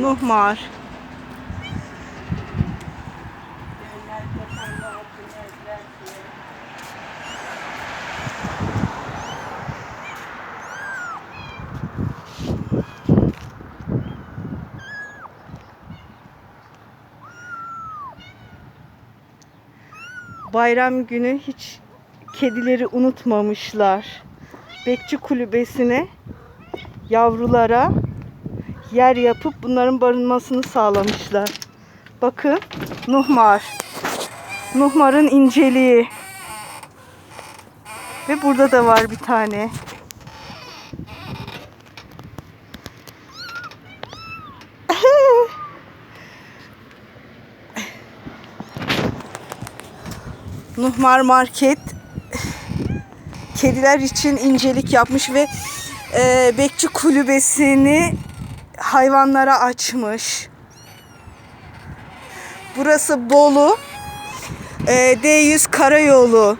Nuhmar. Bayram günü hiç kedileri unutmamışlar. Bekçi kulübesine yavrulara yer yapıp bunların barınmasını sağlamışlar. Bakın Nuhmar. Nuhmar'ın inceliği. Ve burada da var bir tane. Nuhmar Market kediler için incelik yapmış ve e, bekçi kulübesini hayvanlara açmış. Burası Bolu. E, D100 Karayolu.